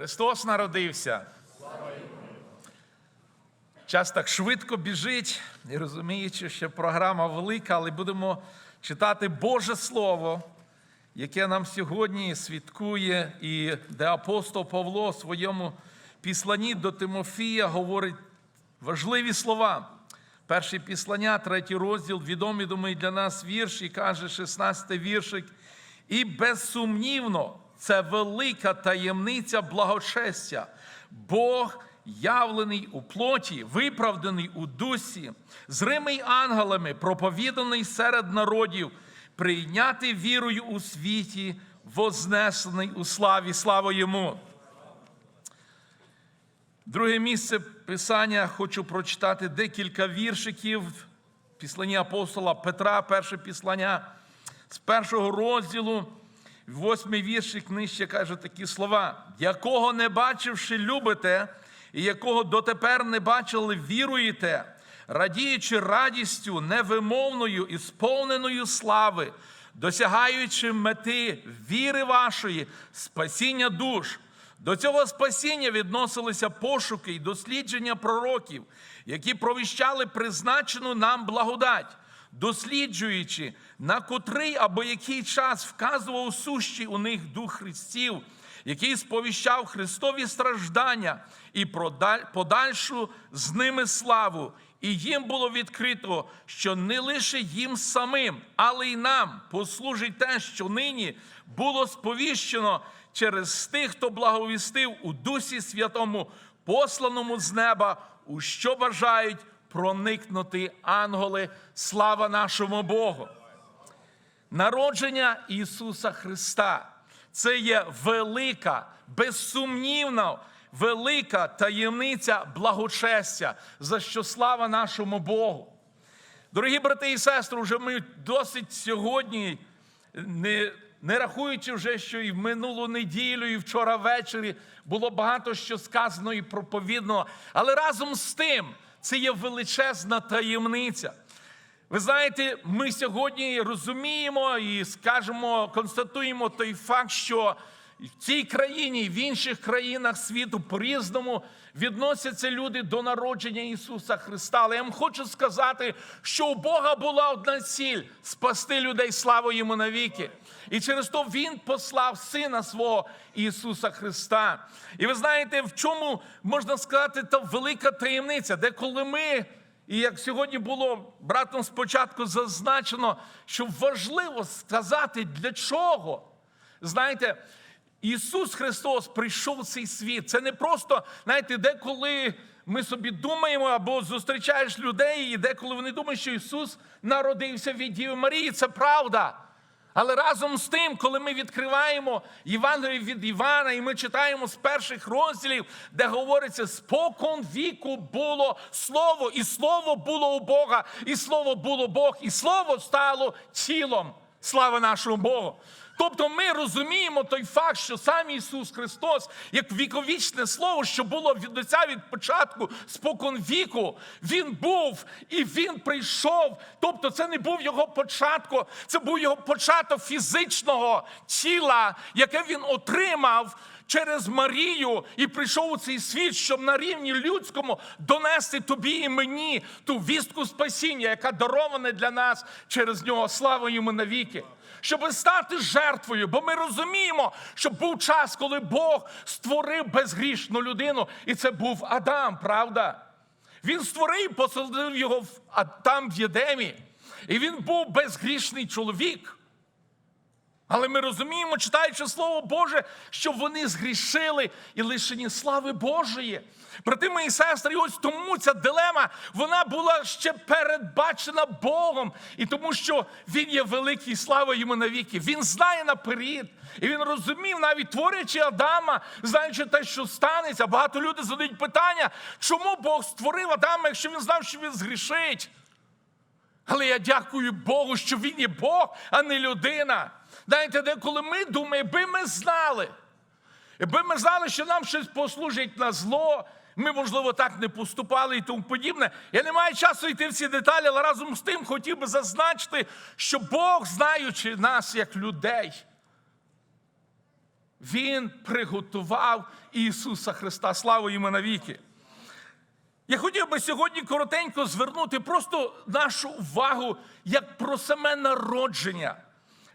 Христос народився. Час так швидко біжить, і розуміючи, що програма велика, але будемо читати Боже Слово, яке нам сьогодні свідкує, і де апостол Павло в своєму післанні до Тимофія говорить важливі слова. Перше післання, третій розділ, відомий думаю, для нас вірш, і каже 16 віршик. І безсумнівно, це велика таємниця благочестя. Бог явлений у плоті, виправданий у дусі, зримий ангелами, проповіданий серед народів, прийнятий вірою у світі, вознесений у славі. Слава йому! Друге місце писання хочу прочитати декілька віршиків. Післання апостола Петра, перше післання з першого розділу, восьмий віршик нижче каже такі слова: якого не бачивши, любите, і якого дотепер не бачили, віруєте, радіючи радістю невимовною і сповненою слави, досягаючи мети віри вашої, спасіння душ. До цього спасіння відносилися пошуки й дослідження пророків, які провіщали призначену нам благодать, досліджуючи, на котрий або який час вказував сущий у них дух Христів, який сповіщав Христові страждання і подальшу з ними славу. І їм було відкрито, що не лише їм самим, але й нам послужить те, що нині було сповіщено через тих, хто благовістив у Дусі Святому, посланому з неба, у що бажають проникнути ангели. Слава нашому Богу! Народження Ісуса Христа це є велика, безсумнівна, велика таємниця благочестя, за що слава нашому Богу. Дорогі брати і сестри, вже ми досить сьогодні, не, не рахуючи вже, що і в минулу неділю, і вчора ввечері було багато що сказано і проповідно, але разом з тим це є величезна таємниця. Ви знаєте, ми сьогодні розуміємо і скажемо, констатуємо той факт, що в цій країні, і в інших країнах світу по-різному відносяться люди до народження Ісуса Христа. Але я вам хочу сказати, що у Бога була одна ціль спасти людей, славу йому навіки. І через то Він послав Сина свого Ісуса Христа. І ви знаєте, в чому можна сказати та велика таємниця, де коли ми. І як сьогодні було братом спочатку зазначено, що важливо сказати, для чого. Знаєте, Ісус Христос прийшов в цей світ. Це не просто, знаєте, деколи ми собі думаємо або зустрічаєш людей, і деколи вони думають, що Ісус народився від Діви Марії. Це правда. Але разом з тим, коли ми відкриваємо Євангелію від Івана, і ми читаємо з перших розділів, де говориться, спокон віку було слово, і слово було у Бога, і слово було Бог, і слово стало тілом. Слава нашому Богу! Тобто ми розуміємо той факт, що сам Ісус Христос, як віковічне слово, що було від Отця від початку, спокон віку, Він був і Він прийшов. Тобто, це не був його початку, це був його початок фізичного тіла, яке він отримав. Через Марію і прийшов у цей світ, щоб на рівні людському донести тобі і мені ту вістку спасіння, яка дарована для нас через нього. Слава йому навіки щоб стати жертвою. Бо ми розуміємо, що був час, коли Бог створив безгрішну людину, і це був Адам, правда? Він створив, посадив його там в Єдемі. І він був безгрішний чоловік. Але ми розуміємо, читаючи Слово Боже, що вони згрішили і лишені слави Божої. Брати мої сестри, ось тому ця дилема вона була ще передбачена Богом, і тому, що Він є великий, слава йому навіки. Він знає наперед. І він розумів, навіть творячи Адама, знаючи те, що станеться. Багато людей задають питання, чому Бог створив Адама, якщо він знав, що він згрішить. Але я дякую Богу, що він є Бог, а не людина. Знаєте, деколи ми думаємо, би ми знали, якби ми знали, що нам щось послужить на зло, ми, можливо, так не поступали і тому подібне. Я не маю часу йти в ці деталі, але разом з тим хотів би зазначити, що Бог, знаючи нас як людей, Він приготував Ісуса Христа. Слава йому навіки. Я хотів би сьогодні коротенько звернути просто нашу увагу як про саме народження.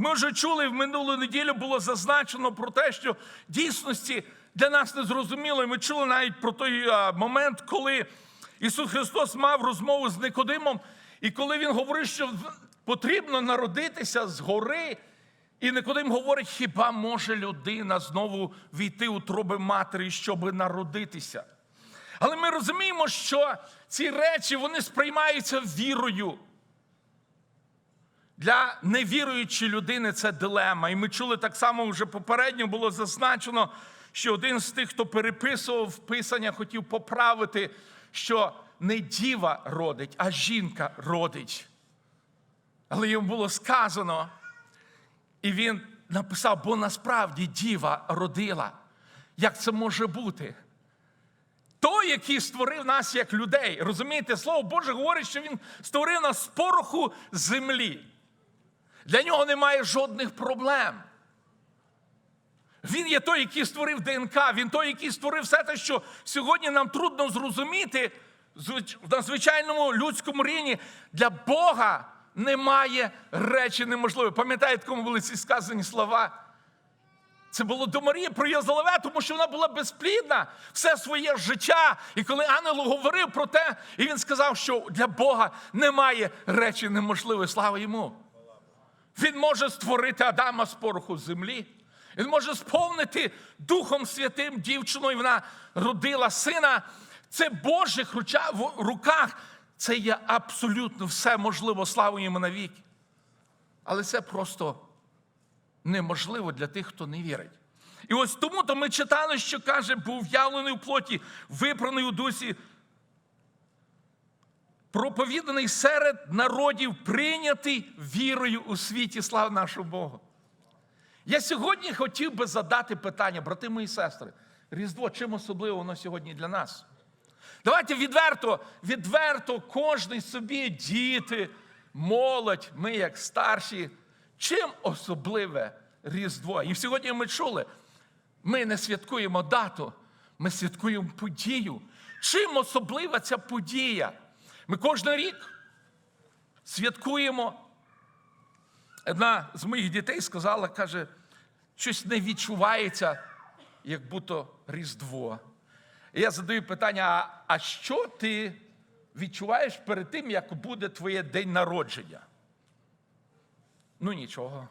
Ми вже чули в минулу неділю було зазначено про те, що дійсності для нас не зрозуміло. І ми чули навіть про той момент, коли Ісус Христос мав розмову з Никодимом, і коли Він говорив, що потрібно народитися згори. І Никодим говорить, хіба може людина знову війти у труби матері, щоб народитися? Але ми розуміємо, що ці речі вони сприймаються вірою. Для невіруючої людини це дилема. І ми чули так само вже попередньо було зазначено, що один з тих, хто переписував писання, хотів поправити, що не діва родить, а жінка родить. Але йому було сказано, і він написав, бо насправді діва родила. Як це може бути? Той, який створив нас як людей, розумієте, слово Боже говорить, що Він створив нас з пороху землі. Для нього немає жодних проблем. Він є той, який створив ДНК, він той, який створив все те, що сьогодні нам трудно зрозуміти звич- на звичайному людському рівні. Для Бога немає речі неможливої. Пам'ятаєте, кому були ці сказані слова? Це було до Марії про Єзелеве, тому що вона була безплідна все своє життя. І коли ангел говорив про те, і він сказав, що для Бога немає речі неможливої. Слава йому. Він може створити Адама з пороху землі. Він може сповнити Духом Святим дівчину, і вона родила сина. Це в Божих руках. Це є абсолютно все можливо, слава йому навіки. Але це просто неможливо для тих, хто не вірить. І ось тому то ми читали, що каже, був явлений у плоті, випраний у дусі, проповіданий серед народів, прийнятий вірою у світі, слава нашого Богу. Я сьогодні хотів би задати питання, брати мої сестри, Різдво, чим особливо воно сьогодні для нас? Давайте відверто, відверто, кожний собі, діти, молодь, ми як старші, чим особливе Різдво? І сьогодні ми чули, ми не святкуємо дату, ми святкуємо подію. Чим особлива ця подія? Ми кожен рік святкуємо. Одна з моїх дітей сказала, каже, щось не відчувається, як будто Різдво. І я задаю питання: а, а що ти відчуваєш перед тим, як буде твоє день народження? Ну нічого.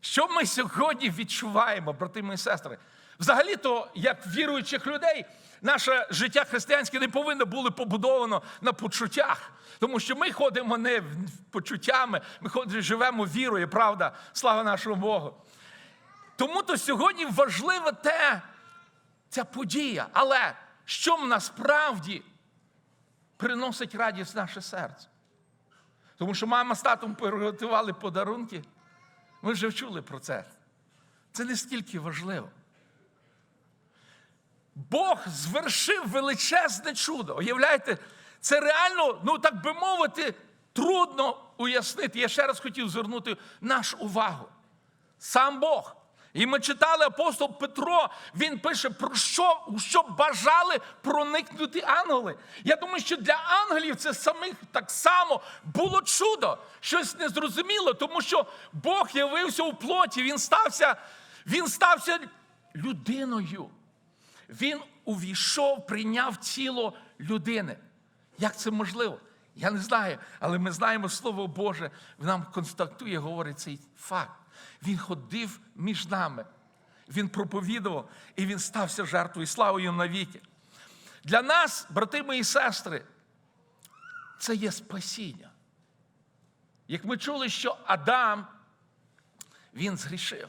Що ми сьогодні відчуваємо, брати і сестри? Взагалі-то, як віруючих людей, наше життя християнське не повинно було побудовано на почуттях. Тому що ми ходимо не почуттями, ми ходимо, живемо вірою, правда, слава нашому Богу. Тому то сьогодні важливе те, ця подія. Але що насправді приносить радість в наше серце? Тому що мама з татом приготували подарунки. Ми вже чули про це. Це не стільки важливо. Бог звершив величезне чудо. Уявляєте, це реально, ну так би мовити, трудно уяснити. Я ще раз хотів звернути нашу увагу. Сам Бог. І ми читали апостол Петро, він пише, про що, що бажали проникнути ангели. Я думаю, що для ангелів це самих так само було чудо, щось незрозуміло, тому що Бог явився у плоті, він стався, він стався людиною. Він увійшов, прийняв тіло людини. Як це можливо? Я не знаю, але ми знаємо Слово Боже, нам констатує, говорить цей факт. Він ходив між нами, він проповідував і він стався жертвою славою навіки. Для нас, брати мої сестри, це є спасіння. Як ми чули, що Адам, він згрішив.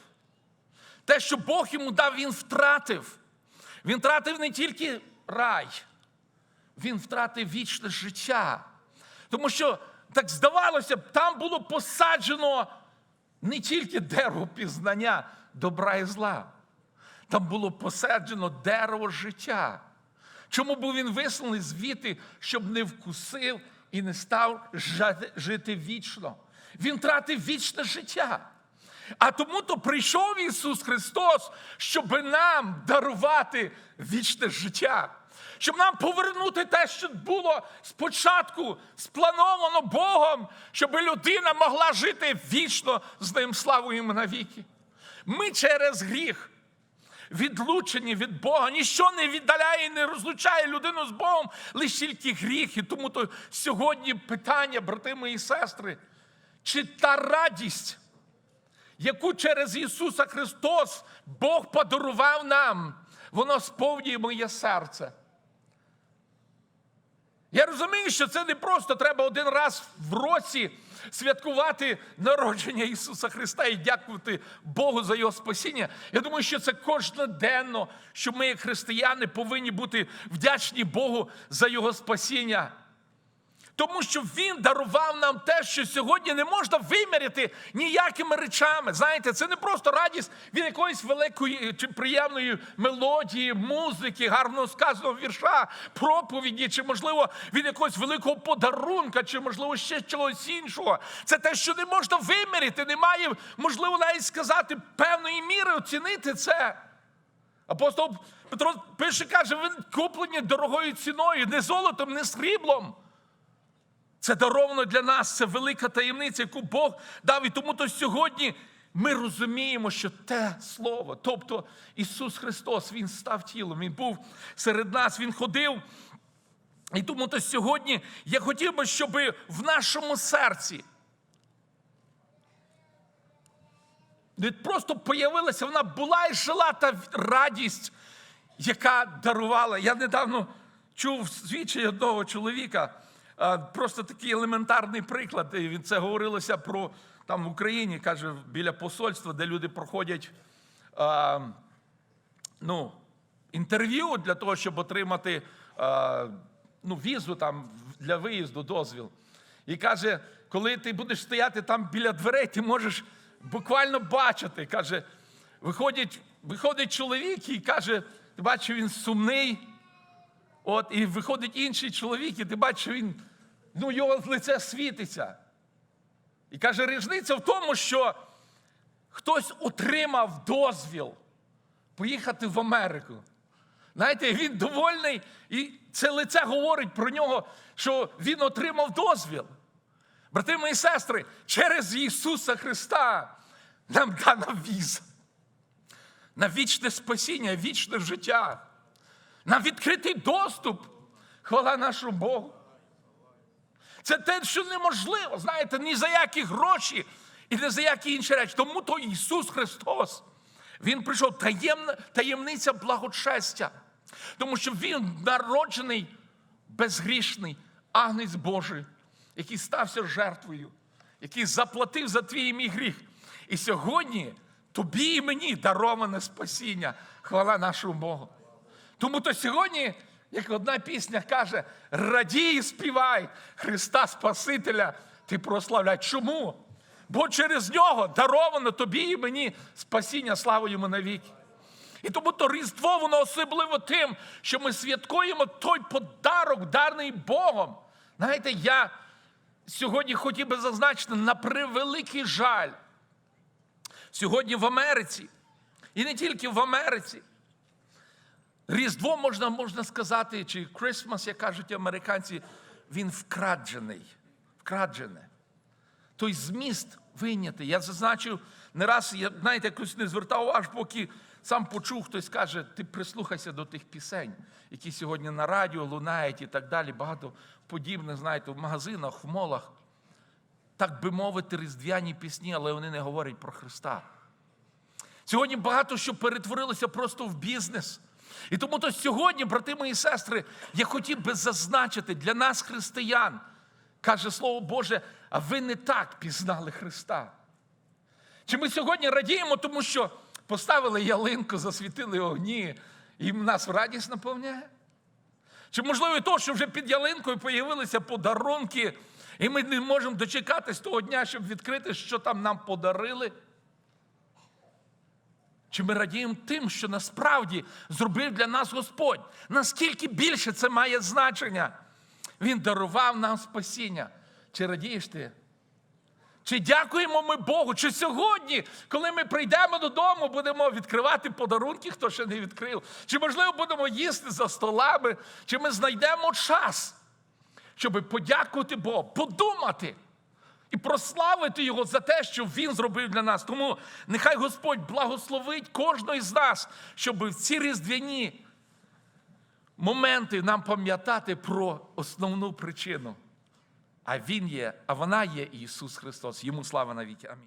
Те, що Бог йому дав, він втратив. Він втратив не тільки рай, він втратив вічне життя. Тому що, так здавалося б, там було посаджено не тільки дерево пізнання добра і зла, там було посаджено дерево життя. Чому був він висланий звідти, щоб не вкусив і не став жити вічно? Він втратив вічне життя. А тому то прийшов Ісус Христос, щоб нам дарувати вічне життя, щоб нам повернути те, що було спочатку сплановано Богом, щоб людина могла жити вічно з ним славою навіки. Ми через гріх відлучені від Бога. Ніщо не віддаляє і не розлучає людину з Богом, лише тільки гріх. І тому то сьогодні питання, брати мої сестри, чи та радість, яку через Ісуса Христос Бог подарував нам, воно сповнює моє серце. Я розумію, що це не просто треба один раз в році святкувати народження Ісуса Христа і дякувати Богу за Його спасіння. Я думаю, що це кожноденно, що ми, як християни, повинні бути вдячні Богу за Його спасіння. Тому що Він дарував нам те, що сьогодні не можна виміряти ніякими речами. Знаєте, це не просто радість від якоїсь великої чи приємної мелодії, музики, гарно сказаного вірша, проповіді, чи, можливо, від якогось великого подарунка, чи, можливо, ще чогось іншого. Це те, що не можна виміряти, немає, можливо, навіть сказати певної міри оцінити це. Апостол Петро пише, каже, ви куплені дорогою ціною, не золотом, не сріблом. Це даровано для нас, це велика таємниця, яку Бог дав. І тому то сьогодні ми розуміємо, що те слово, тобто Ісус Христос, Він став тілом, Він був серед нас, Він ходив. І тому то сьогодні я хотів би, щоб в нашому серці просто появилася, вона була і жила та радість, яка дарувала. Я недавно чув свідчення одного чоловіка. Просто такий елементарний приклад. І це говорилося про там в Україні, каже, біля посольства, де люди проходять ну, інтерв'ю для того, щоб отримати ну, візу там для виїзду, дозвіл. І каже, коли ти будеш стояти там біля дверей, ти можеш буквально бачити. Каже, виходить, виходить чоловік і каже, ти бачиш, він сумний. От, і виходить інший чоловік, і ти бачиш, він, ну, його лице світиться. І каже, різниця в тому, що хтось отримав дозвіл поїхати в Америку. Знаєте, він довольний, і це лице говорить про нього, що він отримав дозвіл. Брати мої сестри, через Ісуса Христа нам дана віза на вічне спасіння, вічне життя. Нам відкритий доступ, хвала нашому Богу. Це те, що неможливо, знаєте, ні за які гроші і не за які інші речі. Тому то Ісус Христос, Він прийшов таємна, таємниця благочестя. Тому що Він народжений безгрішний, агнець Божий, який стався жертвою, який заплатив за твій і мій гріх. І сьогодні тобі і мені дароване спасіння, хвала нашому Богу. Тому то сьогодні, як одна пісня каже, радій співай Христа Спасителя, ти прославляй. Чому? Бо через нього даровано тобі і мені спасіння, слава йому навіки. І тому то Різдво, воно особливо тим, що ми святкуємо той подарок, дарний Богом. Знаєте, я сьогодні хотів би зазначити на превеликий жаль. Сьогодні в Америці, і не тільки в Америці. Різдво можна можна сказати, чи Christmas, як кажуть американці, він вкраджений. Вкраджене. Той зміст вийнятий. Я зазначив не раз, я знаєте, якось не звертав аж поки сам почув, хтось каже, ти прислухайся до тих пісень, які сьогодні на радіо лунають і так далі. Багато подібних, знаєте, в магазинах, в молах. Так би мовити, різдвяні пісні, але вони не говорять про Христа. Сьогодні багато що перетворилося просто в бізнес. І тому то сьогодні, брати мої сестри, я хотів би зазначити для нас, християн, каже Слово Боже, а ви не так пізнали Христа. Чи ми сьогодні радіємо, тому що поставили ялинку, засвітили огні, і нас радість наповняє? Чи можливо то, що вже під ялинкою появилися подарунки, і ми не можемо дочекатись того дня, щоб відкрити, що там нам подарили? Чи ми радіємо тим, що насправді зробив для нас Господь? Наскільки більше це має значення? Він дарував нам спасіння. Чи радієш ти? Чи дякуємо ми Богу? Чи сьогодні, коли ми прийдемо додому, будемо відкривати подарунки, хто ще не відкрив? Чи можливо будемо їсти за столами? Чи ми знайдемо час, щоб подякувати Богу, подумати і прославити Його за те, що Він зробив для нас? Тому нехай Господь благословить кожного із нас, щоб в ці різдвяні моменти нам пам'ятати про основну причину. А Він є, а вона є Ісус Христос. Йому слава навіки. Амінь.